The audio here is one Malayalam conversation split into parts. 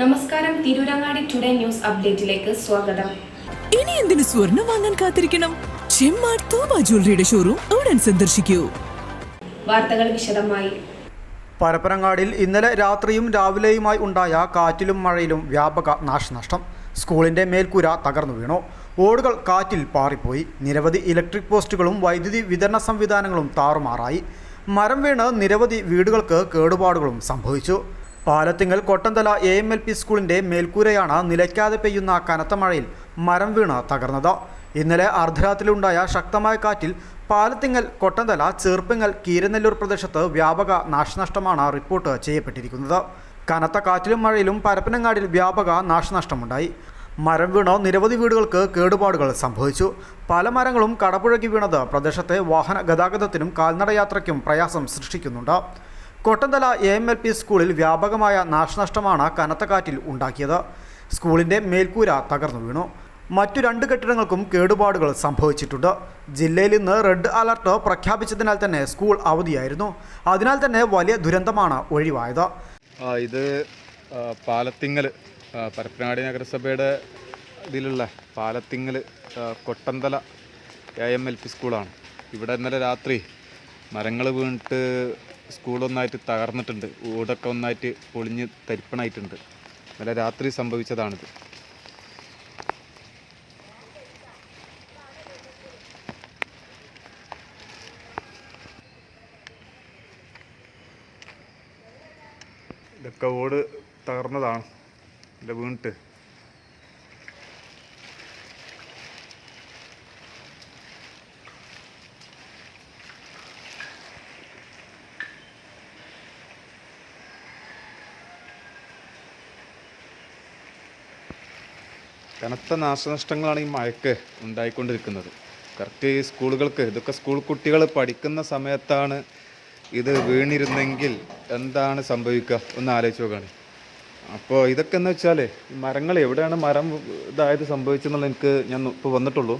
നമസ്കാരം തിരൂരങ്ങാടി ടുഡേ ന്യൂസ് അപ്ഡേറ്റിലേക്ക് സ്വാഗതം. ഇനി എന്തിനു സ്വർണം വാങ്ങാൻ കാത്തിരിക്കണം? ചെമ്മാട് തോമ ജ്വല്ലറിയുടെ ഷോറൂം ഉടൻ സന്ദർശിക്കൂ. വാർത്തകൾ വിശദമായി. പരപ്പനങ്ങാടിൽ ഇന്നലെ രാത്രിയും രാവിലെയുമായി ഉണ്ടായ കാറ്റിലും മഴയിലും വ്യാപക നാശനഷ്ടം. സ്കൂളിന്റെ മേൽക്കൂര തകർന്നു വീണു. ഓടുകൾ കാറ്റിൽ പാറിപ്പോയി. നിരവധി ഇലക്ട്രിക് പോസ്റ്റുകളും വൈദ്യുതി വിതരണ സംവിധാനങ്ങളും താറുമാറായി. മരം വീണ് നിരവധി വീടുകൾക്ക് കേടുപാടുകളും സംഭവിച്ചു. Palathingal Kottanthala A M L P സ്കൂളിന്റെ മേൽക്കൂരയാണ് നിലയ്ക്കാതെ പെയ്യുന്ന കനത്ത മഴയിൽ മരം വീണ് തകർന്നത്. ഇന്നലെ അർദ്ധരാത്രിയിലുണ്ടായ ശക്തമായ കാറ്റിൽ പാലത്തിങ്ങൽ കൊട്ടന്തല ചെറുപ്പിങ്ങൽ കീരനെല്ലൂർ പ്രദേശത്ത് വ്യാപക നാശനഷ്ടമാണ് റിപ്പോർട്ട് ചെയ്യപ്പെട്ടിരിക്കുന്നത്. കനത്ത കാറ്റിലും മഴയിലും പരപ്പനങ്ങാടിൽ വ്യാപക നാശനഷ്ടമുണ്ടായി. മരം വീണ് നിരവധി വീടുകൾക്ക് കേടുപാടുകൾ സംഭവിച്ചു. പല മരങ്ങളും കടപുഴകി വീണത് പ്രദേശത്തെ വാഹന ഗതാഗതത്തിനും കാൽനടയാത്രയ്ക്കും പ്രയാസം സൃഷ്ടിക്കുന്നുണ്ട്. Kottanthala A M L P സ്കൂളിൽ വ്യാപകമായ നാശനഷ്ടമാണ് കനത്ത കാറ്റിൽ ഉണ്ടാക്കിയത്. സ്കൂളിന്റെ മേൽക്കൂര തകർന്നു വീണു. മറ്റു രണ്ട് കെട്ടിടങ്ങൾക്കും കേടുപാടുകൾ സംഭവിച്ചിട്ടുണ്ട്. ജില്ലയിൽ ഇന്ന് റെഡ് അലർട്ട് പ്രഖ്യാപിച്ചതിനാൽ തന്നെ സ്കൂൾ അവധിയായിരുന്നു. അതിനാൽ തന്നെ വലിയ ദുരന്തമാണ് ഒഴിവായത്. ഇത് പാലത്തിങ്ങൽ പരപ്പനാടി നഗരസഭയുടെ ഇതിലുള്ള Palathingal Kottanthala A M L P സ്കൂളാണ്. ഇവിടെ ഇന്നലെ രാത്രി മരങ്ങൾ വീണിട്ട് സ്കൂളൊന്നായിട്ട് തകർന്നിട്ടുണ്ട്. വീടൊക്കെ ഒന്നായിട്ട് പൊളിഞ്ഞ് തരിപ്പണായിട്ടുണ്ട്. ഇന്നലെ രാത്രി സംഭവിച്ചതാണിത്. ഇതൊക്കെ ഓട് തകർന്നതാണ്. എന്റെ വീണിട്ട്. കനത്ത നാശനഷ്ടങ്ങളാണ് ഈ മഴയ്ക്ക് ഉണ്ടായിക്കൊണ്ടിരിക്കുന്നത്. കറക്റ്റ് ഈ സ്കൂളുകൾക്ക് ഇതൊക്കെ സ്കൂൾ കുട്ടികൾ പഠിക്കുന്ന സമയത്താണ് ഇത് വീണിരുന്നെങ്കിൽ എന്താണ് സംഭവിക്കുക? ഒന്ന് ആലോചിച്ച് നോക്കുകയാണ് അപ്പോൾ ഇതൊക്കെ എന്ന് വെച്ചാൽ മരങ്ങൾ എവിടെയാണ് മരം ഇതായത് സംഭവിച്ചെന്നുള്ളത് എനിക്ക് ഞാൻ ഇപ്പോൾ വന്നിട്ടുള്ളൂ.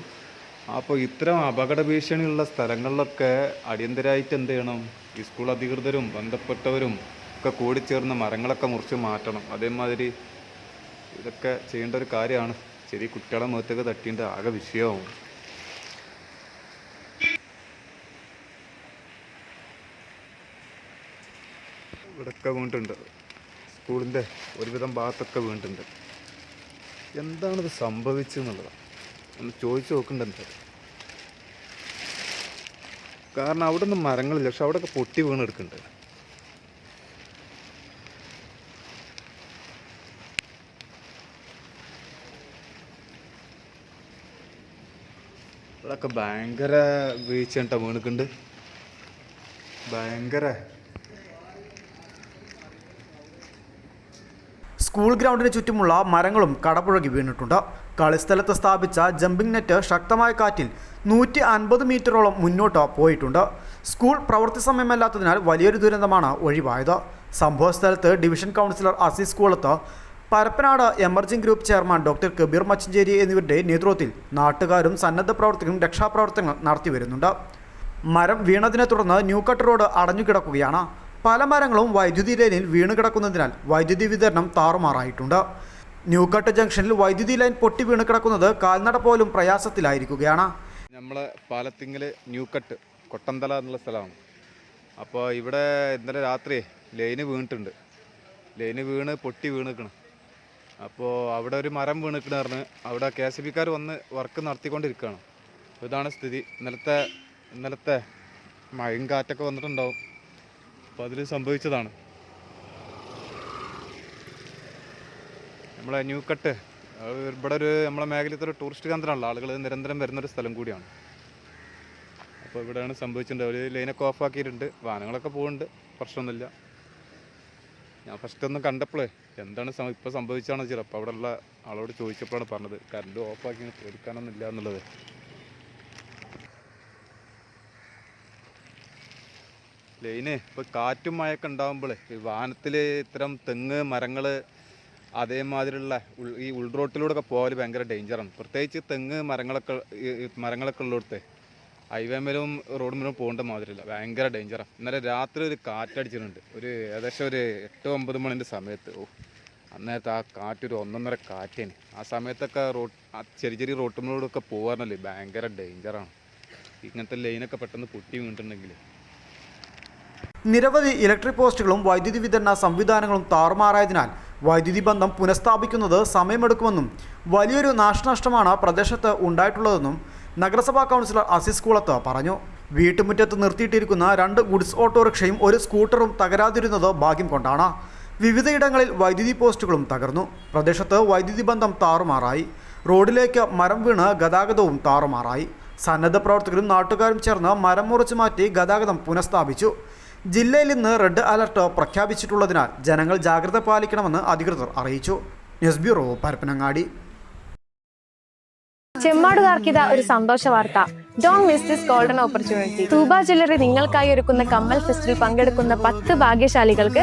അപ്പോൾ ഇത്തരം അപകട ഭീഷണിയുള്ള സ്ഥലങ്ങളിലൊക്കെ അടിയന്തരമായിട്ട് എന്ത് ചെയ്യണം? ഈ സ്കൂൾ അധികൃതരും ബന്ധപ്പെട്ടവരും ഒക്കെ കൂടിച്ചേർന്ന് മരങ്ങളൊക്കെ മുറിച്ച് മാറ്റണം. അതേമാതിരി ഇതൊക്കെ ചെയ്യേണ്ട ഒരു കാര്യമാണ്. ചെറിയ കുട്ടികളെ മുഖത്തേക്ക് തട്ടിയിട്ട് ആകെ വിഷയമാവും. ഇവിടെയൊക്കെ വീണിട്ടുണ്ട് സ്കൂളിന്റെ ഒരുവിധം ഭാഗത്തൊക്കെ വീണിട്ടുണ്ട് എന്താണിത് സംഭവിച്ചെന്നുള്ളതാണ് ഒന്ന് ചോദിച്ചു നോക്കുന്നുണ്ട് കാരണം അവിടെ ഒന്നും മരങ്ങളില്ല. പക്ഷെ അവിടെയൊക്കെ പൊട്ടി വീണെടുക്കുന്നുണ്ട്. ഇവിടെയൊക്കെ ഭയങ്കര വീഴ്ച കേട്ടോ വീണിക്കുണ്ട്. ഭയങ്കര. സ്കൂൾ ഗ്രൗണ്ടിന് ചുറ്റുമുള്ള മരങ്ങളും കടപുഴകി വീണിട്ടുണ്ട്. കളിസ്ഥലത്ത് സ്ഥാപിച്ച ജമ്പിംഗ് നെറ്റ് ശക്തമായ കാറ്റിൽ നൂറ്റി അൻപത് മീറ്ററോളം മുന്നോട്ട് പോയിട്ടുണ്ട്. സ്കൂൾ പ്രവൃത്തി സമയമല്ലാത്തതിനാൽ വലിയൊരു ദുരന്തമാണ് ഒഴിവായത്. സംഭവസ്ഥലത്ത് division councillor Azeez Koolath Parappanad emerging group chairman doctor Kabeer Machancheri എന്നിവരുടെ നേതൃത്വത്തിൽ നാട്ടുകാരും സന്നദ്ധ പ്രവർത്തകരും രക്ഷാപ്രവർത്തനങ്ങൾ നടത്തി വരുന്നുണ്ട്. മരം വീണതിനെ തുടർന്ന് ന്യൂക്കട്ട് റോഡ് അടഞ്ഞുകിടക്കുകയാണ് പല മരങ്ങളും വൈദ്യുതി ലൈനിൽ വീണ് കിടക്കുന്നതിനാൽ വൈദ്യുതി വിതരണം താറുമാറായിട്ടുണ്ട്. ന്യൂക്കട്ട് ജംഗ്ഷനിൽ വൈദ്യുതി ലൈൻ പൊട്ടി വീണ് കിടക്കുന്നത് കാൽനട പോലും പ്രയാസത്തിലായിരിക്കുകയാണ്. നമ്മളെ പാലത്തിങ്ങൽ ന്യൂക്കട്ട് കട്ട് കൊട്ടന്തല എന്നുള്ള സ്ഥലമാണ്. അപ്പോൾ ഇവിടെ ഇന്നലെ രാത്രി ലൈന് വീണിട്ടുണ്ട്. ലൈന് വീണ് പൊട്ടി വീണിക്കണം അപ്പോൾ അവിടെ ഒരു മരം വീണിട്ടുണ്ടായിരുന്നു അവിടെ കെ എസ് ബിക്കാർ വന്ന് വർക്ക് നടത്തിക്കൊണ്ടിരിക്കുകയാണ്. അപ്പോൾ ഇതാണ് സ്ഥിതി. ഇന്നലത്തെ ഇന്നലത്തെ മഴയും കാറ്റൊക്കെ വന്നിട്ടുണ്ടാവും. അപ്പോൾ അതിൽ സംഭവിച്ചതാണ്. നമ്മളെ ന്യൂ കട്ട് ഇവിടെ ഒരു നമ്മളെ മേഖലത്തെ ഒരു ടൂറിസ്റ്റ് കേന്ദ്രമാണല്ലോ. ആളുകൾ നിരന്തരം വരുന്നൊരു സ്ഥലം കൂടിയാണ്. അപ്പോൾ ഇവിടെയാണ് സംഭവിച്ചിട്ടുണ്ട് ഒരു ലൈനൊക്കെ ഓഫ് ആക്കിയിട്ടുണ്ട് വാഹനങ്ങളൊക്കെ പോകുന്നുണ്ട് പ്രശ്നമൊന്നുമില്ല. ഞാൻ ഫസ്റ്റ് ഒന്ന് കണ്ടപ്പോഴേ എന്താണ് ഇപ്പോൾ സംഭവിച്ചാണ് ചിലപ്പോൾ അവിടെ അവിടെയുള്ള ആളോട് ചോദിച്ചപ്പോഴാണ് പറഞ്ഞത്. കറണ്ട് ഓഫ് ആക്കി പേടിക്കാനൊന്നും ഇല്ല എന്നുള്ളത്. ലൈന് ഇപ്പോൾ കാറ്റും മഴയൊക്കെ ഉണ്ടാകുമ്പോൾ ഈ വാഹനത്തിൽ ഇത്തരം തെങ്ങ് മരങ്ങൾ അതേമാതിരിയുള്ള ഈ ഉൾറോട്ടിലൂടെ ഒക്കെ പോകൽ ഭയങ്കര ഡേഞ്ചറാണ് പ്രത്യേകിച്ച് തെങ്ങ് മരങ്ങളൊക്കെ മരങ്ങളൊക്കെ ഉള്ളിടത്ത്. ഹൈവേ മേലും റോഡ് മേലും പോകേണ്ട മാതിരില്ല ഭയങ്കര ഡേഞ്ചറാണ് ഇന്നലെ രാത്രി ഒരു കാറ്റടിച്ചിട്ടുണ്ട്. ഒരു ഏകദേശം ഒരു എട്ട് ഒമ്പത് മണിന്റെ സമയത്ത്. ഓ അന്നേരത്തെ ആ കാറ്റൊരു ഒന്നൊന്നര കാറ്റേന്. ആ സമയത്തൊക്കെ റോഡ് ചെറിയ ചെറിയ റോട്ടുമ്മളോടൊക്കെ പോകാറില്ലേ? ഭയങ്കര ഡേഞ്ചറാണ് ഇങ്ങനത്തെ ലൈനൊക്കെ പെട്ടെന്ന് പൊട്ടി വീണിട്ടുണ്ടെങ്കിൽ. നിരവധി ഇലക്ട്രിക് പോസ്റ്റുകളും വൈദ്യുതി വിതരണ സംവിധാനങ്ങളും താറുമാറായതിനാൽ വൈദ്യുതി ബന്ധം പുനഃസ്ഥാപിക്കുന്നത് സമയമെടുക്കുമെന്നും വലിയൊരു നാശനഷ്ടമാണ് പ്രദേശത്ത് ഉണ്ടായിട്ടുള്ളതെന്നും നഗരസഭാ കൗൺസിലർ അസിസ് കുളത്ത് പറഞ്ഞു വീട്ടുമുറ്റത്ത് നിർത്തിയിട്ടിരിക്കുന്ന രണ്ട് ഗുഡ്സ് ഓട്ടോറിക്ഷയും ഒരു സ്കൂട്ടറും തകരാതിരുന്നത് ഭാഗ്യം കൊണ്ടാണ്. വിവിധയിടങ്ങളിൽ വൈദ്യുതി പോസ്റ്റുകളും തകർന്നു. പ്രദേശത്ത് വൈദ്യുതി ബന്ധം താറുമാറായി. റോഡിലേക്ക് മരം വീണ് ഗതാഗതവും താറുമാറായി. സന്നദ്ധ പ്രവർത്തകരും നാട്ടുകാരും ചേർന്ന് മരം മുറിച്ചു മാറ്റി ഗതാഗതം പുനഃസ്ഥാപിച്ചു. ജില്ലയിൽ ഇന്ന് റെഡ് അലർട്ട് പ്രഖ്യാപിച്ചിട്ടുള്ളതിനാൽ ജനങ്ങൾ ജാഗ്രത പാലിക്കണമെന്ന് അധികൃതർ അറിയിച്ചു. News bureau Parappanangadi. ചെമ്മാടുകാർക്കിത ഒരു സന്തോഷ വാർത്ത. Don't miss this golden opportunity Thooba jewellery നിങ്ങൾക്കായി ഒരുക്കുന്ന കമ്മൽ ഫെസ്റ്റിൽ പങ്കെടുക്കുന്ന പത്ത് ഭാഗ്യശാലികൾക്ക്